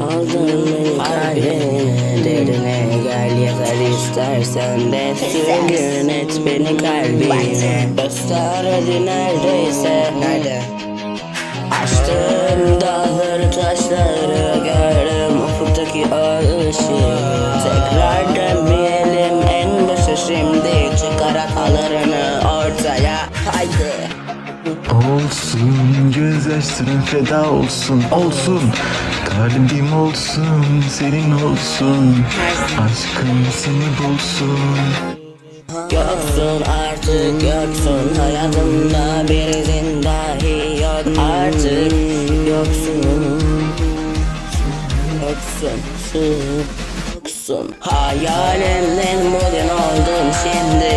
Aldın beni kalbine derine Gel yeter istersen de Sürgün et beni kalbine Göster hadi neredeyse Nerede? Açtım dağları taşları gördüm ufuktaki o ışığı Tekrar dönmeyelim en başa şimdi çıkar hatalarını ortaya Haydi Olsun gözyaşların feda olsun Olsun. Kalbim olsun senin olsun. Aşkım seni bulsun. Yoksun artık yoksun Hayatımda bir izin dahi yok artık. Yoksun Yoksun Yoksun Hayalimden bugün oldum şimdi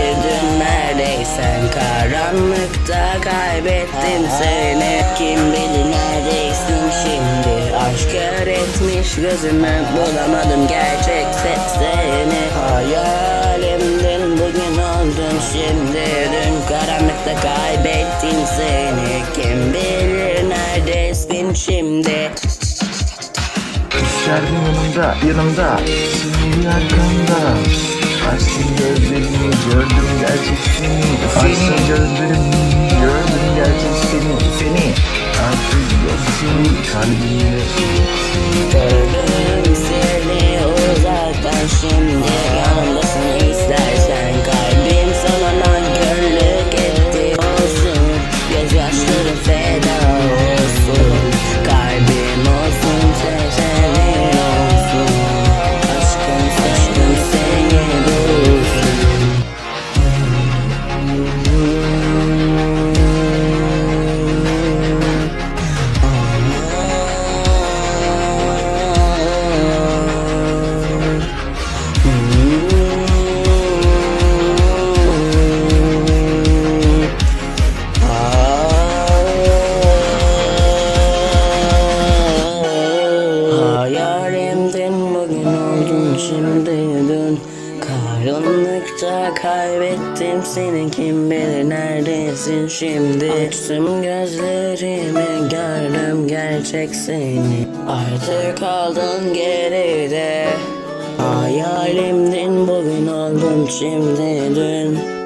karanlıkta kaybettim seni. Kim bilir neredeysin şimdi? Aşk öğretmiş gözümü bulamadım. Gerçek seslerini Hayalimden bugün oldum şimdi Dün karanlıkta kaybettim seni. Kim bilir neredesin şimdi? Düşerdim yanımda yanımda. Senin arkamda Açtım gözlerimi gördüm gerçek seni Açtım gözlerimi gördüm gerçek seni Seni artık yoksun kalbimde Bugün oldun şimdi dün Karanlıkta kaybettim seni. Kim bilir neredesin şimdi? Açtım gözlerimi gördüm gerçek seni. Artık kaldın geride. Hayalimden bugün oldun şimdi dün